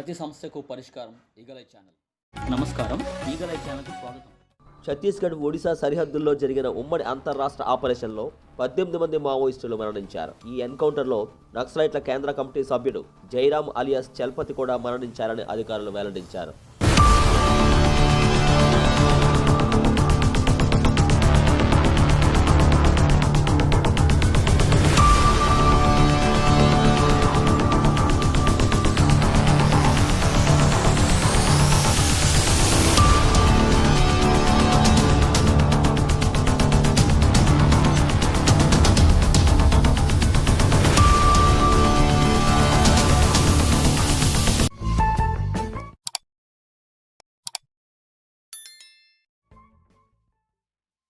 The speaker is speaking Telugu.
ప్రతి సమస్యకు పరిష్కారం ఈగలై ఛానల్. నమస్కారం ఈగలై ఛానల్కి స్వాగతం. ఛత్తీస్గఢ్ ఒడిశా సరిహద్దుల్లో జరిగిన ఉమ్మడి అంతర్రాష్ట్ర ఆపరేషన్లో పద్దెనిమిది మంది మావోయిస్టులు మరణించారు. ఈ ఎన్కౌంటర్లో నక్సలైట్ల కేంద్ర కమిటీ సభ్యుడు జైరామ్ అలియాస్ చల్పతి కూడా మరణించారని అధికారులు వెల్లడించారు.